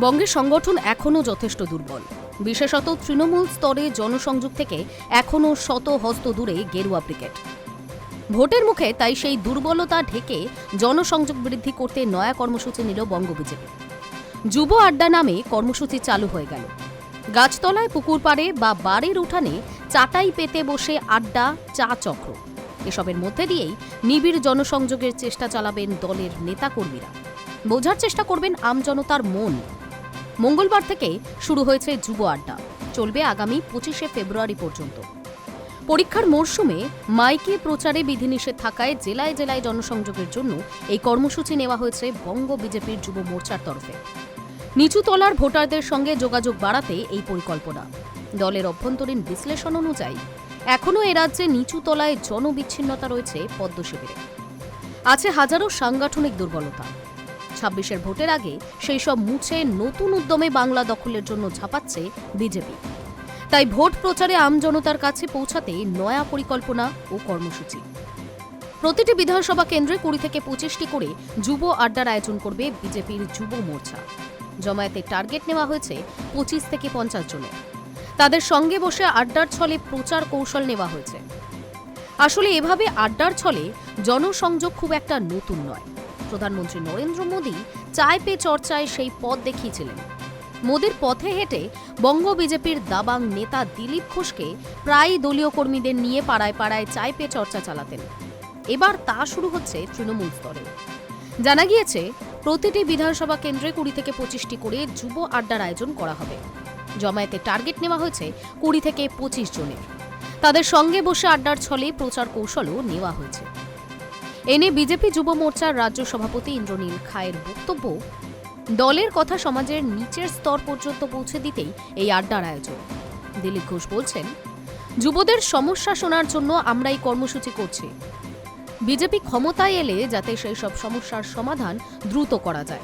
বঙ্গের সংগঠন এখনও যথেষ্ট দুর্বল। বিশেষত তৃণমূল স্তরে জনসংযোগ থেকে এখনও শত হস্ত দূরে গেরুয়া ব্রিগেড ভোটের মুখে তাই সেই দুর্বলতা ঢেকে জনসংযোগ বৃদ্ধি করতে নয়া কর্মসূচি নিল বঙ্গ বিজেপি। যুব আড্ডা নামে কর্মসূচি চালু হয়ে গেল। গাছতলায় পুকুর পাড়ে বা বাড়ির উঠানে চাটাই পেতে বসে আড্ডা, চা চক্র। এসবের মধ্যে দিয়েই নিবিড় জনসংযোগের চেষ্টা চালাবেন দলের নেতাকর্মীরা। বোঝার চেষ্টা করবেন আমজনতার মন। মঙ্গলবার থেকে শুরু হয়েছে যুব আড্ডা। চলবে আগামী পঁচিশে ফেব্রুয়ারি পর্যন্ত। পরীক্ষার মরশুমে মাইকে প্রচারে বিধিনিষেধ থাকায় জেলায় জেলায় জনসংযোগের জন্য এই কর্মসূচি নেওয়া হয়েছে বঙ্গ বিজেপির যুব মোর্চার তরফে। নিচু তলার ভোটারদের সঙ্গে যোগাযোগ বাড়াতে এই পরিকল্পনা। দলের অভ্যন্তরীণ বিশ্লেষণ অনুযায়ী, এখনও এ রাজ্যে নিচু তলায় জনবিচ্ছিন্নতা রয়েছে পদ্ম শিবিরে আছে হাজারো সাংগঠনিক দুর্বলতা। ছাব্বিশের ভোটের আগে সেই সব মুছে নতুন উদ্যমে বাংলা দখলের জন্য ঝাঁপাচ্ছে বিজেপি। তাই ভোট প্রচারে আমজনতার কাছে পৌঁছাতে নয়া পরিকল্পনা ও কর্মসূচি। প্রতিটি বিধানসভা কেন্দ্রে কুড়ি থেকে পঁচিশটি করে যুব আড্ডার আয়োজন করবে বিজেপির যুব মোর্চা। জমায়েতের টার্গেট নেওয়া হয়েছে পঁচিশ থেকে পঞ্চাশ জনের। তাদের সঙ্গে বসে আড্ডার ছলে প্রচার কৌশল নেওয়া হয়েছে। আসলে এভাবে আড্ডার ছলে জনসংযোগ খুব একটা নতুন নয়। প্রধানমন্ত্রী নরেন্দ্র মোদী চায় পে চর্চায় সেই পথ দেখিয়েছিলেন। মোদীর পথে হেঁটে বঙ্গ বিজেপির দাবাং নেতা দিলীপ ঘোষকে প্রায় দলীয় কর্মীদের নিয়ে পাড়ায় পাড়ায় চায় পে চর্চা চালাতেন। এবার তা শুরু হচ্ছে তৃণমূল স্তরে। জানা গিয়েছে, প্রতিটি বিধানসভা কেন্দ্রে কুড়ি থেকে পঁচিশটি করে যুব আড্ডার আয়োজন করা হবে। জমায়েতে টার্গেট নেওয়া হয়েছে কুড়ি থেকে পঁচিশ জনের। তাদের সঙ্গে বসে আড্ডার ছলে প্রচার কৌশলও নেওয়া হয়েছে। এনে বিজেপি যুব মোর্চার রাজ্য সভাপতি ইন্দ্রনীল খায়ের বক্তব্য, দলের কথা সমাজের নিচের স্তর পর্যন্ত পৌঁছে দিতেই এই আড্ডার আয়োজন। দিলীপ ঘোষ বলছেন, যুবদের সমস্যা শোনার জন্য আমরা এই কর্মসূচি করছি। বিজেপি ক্ষমতায় এলে যাতে সেই সব সমস্যার সমাধান দ্রুত করা যায়।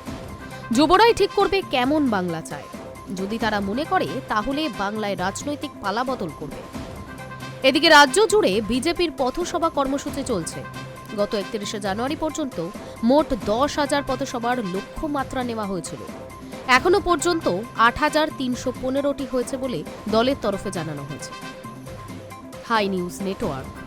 যুবরাই ঠিক করবে কেমন বাংলা চায়। যদি তারা মনে করে, তাহলে বাংলায় রাজনৈতিক পালাবদল করবে। এদিকে রাজ্য জুড়ে বিজেপির পথসভা কর্মসূচি চলছে। গত একত্রিশে জানুয়ারি পর্যন্ত মোট দশ হাজার পথসভার লক্ষ্যমাত্রা নেওয়া হয়েছিল। এখনও পর্যন্ত আট হাজার তিনশো পনেরোটি হয়েছে বলে দলের তরফে জানানো হয়েছে। Hi News Network.